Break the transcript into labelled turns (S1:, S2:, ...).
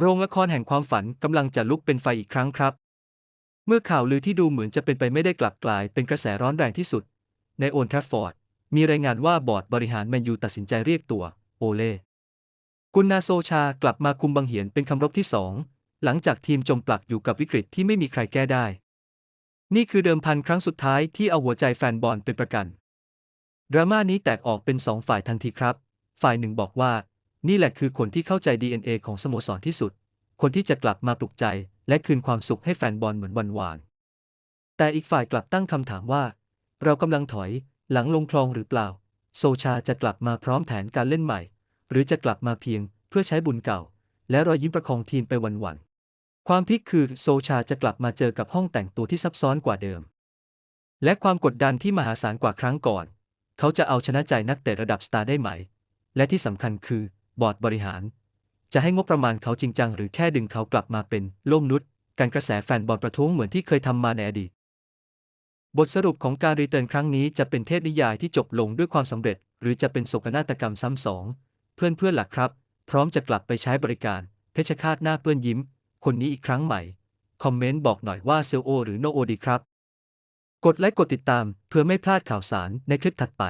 S1: โรงละครแห่งความฝันกำลังจะลุกเป็นไฟอีกครั้งครับ เมื่อข่าวลือที่ดูเหมือนจะเป็นไปไม่ได้กลับกลาย เป็นกระแสร้อนแรงที่สุด ในโอนทรัฟฟอร์ด มีรายงานว่าบอร์ดบริหารแมนยูตัดสินใจเรียกตัว โอเล่กุนนาโซชากลับมาคุมบังเหียนเป็นคำรบที่สองหลังจากทีมจมปลักอยู่กับวิกฤตที่ไม่มีใครแก้ได้ นี่คือเดิมพันครั้งสุดท้ายที่เอาหัวใจแฟนบอลเป็นประกันดราม่านี้แตกออกเป็นสองฝ่ายทันทีครับ ฝ่ายหนึ่งบอกว่า นี่แหละคือคนที่เข้าใจ DNA ของสโมสรที่สุด คนที่จะกลับมาปลุกใจ และคืนความสุขให้แฟนบอลเหมือนวันวาน แต่อีกฝ่ายกลับตั้งคำถามว่า เรากำลังถอยหลังลงคลองหรือเปล่า โซชาจะกลับมาพร้อมแผนการเล่นใหม่ หรือจะกลับมาเพียงเพื่อใช้บุญเก่า และรอยยิ้มประคองทีมไปวันๆความพลิกคือโซชาจะกลับมาเจอกับห้องแต่งตัวที่ซับซ้อนกว่าเดิม และความกดดันที่มหาศาลกว่าครั้งก่อน เขาจะเอาชนะใจนักเตะระดับสตาร์ได้ไหม และที่สำคัญคือ บอร์ดบริหาร จะให้งบประมาณเขาจริงจังหรือแค่ดึงเขากลับมาเป็นโล่มนุษย์การกระแสแฟนบอลประท้วงเหมือนที่เคยทำมาในอดีต บทสรุปของการรีเทิร์นครั้งนี้จะเป็นเทพนิยายที่จบลงด้วยความสำเร็จ หรือจะเป็นโศกนาฏกรรมซ้ำสอง เพื่อนๆหลักครับ พร้อมจะกลับไปใช้บริการ เพชรคาตหน้าเปื้อนยิ้ม คนนี้อีกครั้งใหม่ คอมเมนต์บอกหน่อยว่าเซลโอหรือโนโอดีครับ กดไลค์กดติดตามเพื่อไม่พลาดข่าวสารในคลิปถัดไป